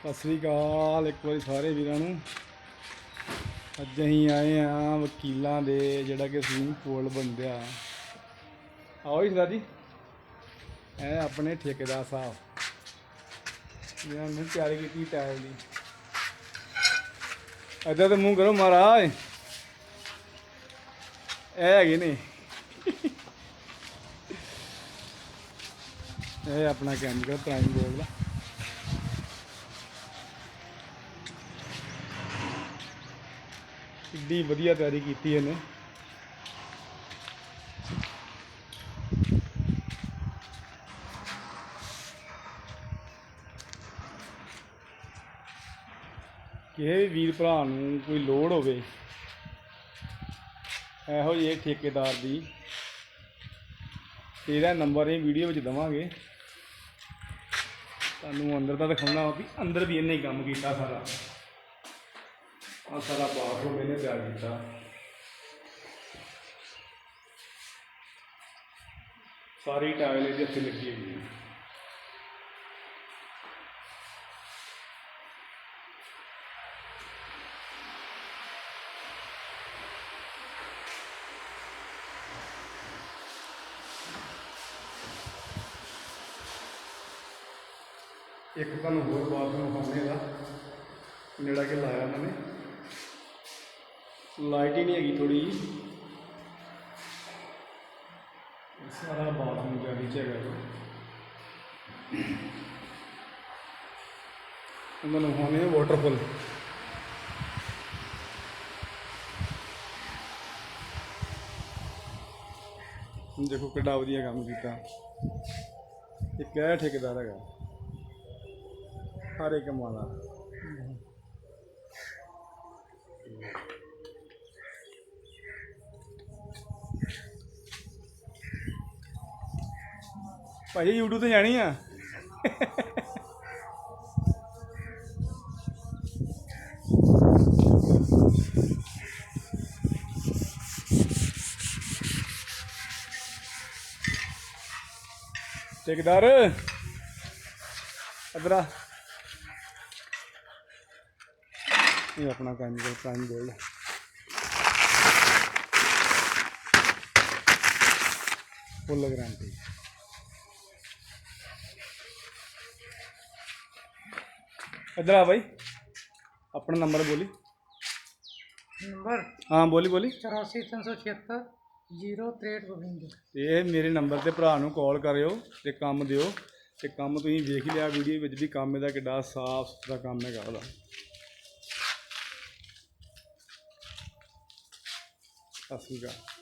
ਸਤਿ ਸ੍ਰੀ ਅਕਾਲ, ਇੱਕ ਵਾਰੀ ਸਾਰੇ ਵੀਰਾਂ ਨੂੰ। ਅੱਜ ਅਸੀਂ ਆਏ ਆ ਵਕੀਲਾਂ ਦੇ, ਜਿਹੜਾ ਕਿ ਸਵਿਮਿੰਗ ਪੂਲ ਬੰਦਿਆ ਆਓ ਜੀ ਜੀ ਇਹ ਆਪਣੇ ਠੇਕੇਦਾਰ ਸਾਹਿਬ। ਇਹਨਾਂ ਨੇ ਤਿਆਰੀ ਕੀਤੀ ਟਾਇਲ ਦੀ। ਇੱਧਰ ਤੇ ਮੂੰਹ ਕਰੋ ਮਹਾਰਾਜ। ਇਹ ਹੈਗੇ ਨੇ। ਇਹ ਆਪਣਾ ਕੈਮੀਕਲ ਪ੍ਰਾਈਮ ਗੋਲਡ ਦਾ ਕਿੱਡੀ ਵਧੀਆ ਤਿਆਰੀ ਕੀਤੀ ਇਹਨੇ। ਕਿਸੇ ਵੀਰ ਭਰਾ ਨੂੰ ਕੋਈ ਲੋੜ ਹੋਵੇ, ਇਹੋ ਜਿਹੇ ਠੇਕੇਦਾਰ ਦੀ, ਇਹਦਾ ਨੰਬਰ ਇਹ ਵੀਡੀਓ ਵਿੱਚ ਦਵਾਂਗੇ। ਤੁਹਾਨੂੰ ਅੰਦਰ ਦਾ ਦਿਖਾਉਣਾ ਵੀ ਅੰਦਰ ਵੀ ਇਹਨੇ ਹੀ ਕੰਮ ਕੀਤਾ ਸਾਰਾ। ਆ ਸਾਰਾ ਬਾਥਰੂਮ ਇਹਨੇ ਤਿਆਰ ਕੀਤਾ। ਸਾਰੀ ਟਾਇਲ ਇਹਦੇ ਉੱਤੇ ਲੱਗੀ ਹੋਈ ਹੈ। ਇੱਕ ਤੁਹਾਨੂੰ ਹੋਰ ਬਾਥਰੂਮ ਖਾਣੇ ਦਾ ਜਿਹੜਾ ਕਿ ਲਾਇਆ ਉਹਨਾਂ ਨੇ। ਲਾਈਟ ਹੀ ਨਹੀਂ ਹੈਗੀ ਥੋੜੀ ਜੀ ਸਾਰਾ ਬਾਥਰੂਮ ਜਿਹਾ ਵਿੱਚ ਹੈਗਾ ਉਹਨਾਂ ਨੂੰ ਹੋਣੇ ਵਾਟਰਫੁੱਲ ਦੇਖੋ ਕਿੱਡਾ ਵਧੀਆ ਕੰਮ ਕੀਤਾ। ਇੱਕ ਇਹ ਠੇਕੇਦਾਰ ਹੈਗਾ। ਹਰ ਇੱਕ ਮਾਲਾ। ਭਾਈ YouTube ਤੇ ਜਾਣੀ ਆ? ਠੇਕੇਦਾਰ ਅਦਰਾ ਇਹ ਆਪਣਾ chemical prime gold full guarantee ਇਧਰ ਆ ਭਾਈ ਆਪਣਾ ਨੰਬਰ ਬੋਲੀ। ਨੰਬਰ? ਹਾਂ ਬੋਲੀ ਬੋਲੀ। 84376 06352 ਤੇ ਇਹ ਮੇਰੇ ਨੰਬਰ ਤੇ ਭਰਾ ਨੂੰ ਕਾਲ ਕਰਿਓ ਤੇ ਕੰਮ ਦਿਓ। ਤੇ ਕੰਮ ਤੁਸੀਂ ਵੇਖ ਹੀ ਲਿਆ ਵੀਡੀਓ ਵਿੱਚ ਵੀ ਕੰਮ ਇਹਦਾ ਕਿੱਡਾ ਸਾਫ਼ ਸੁਥਰਾ ਕੰਮ ਹੈਗਾ ਉਹਦਾ। ਸਤਿ ਸ਼੍ਰੀ ਅਕਾਲ।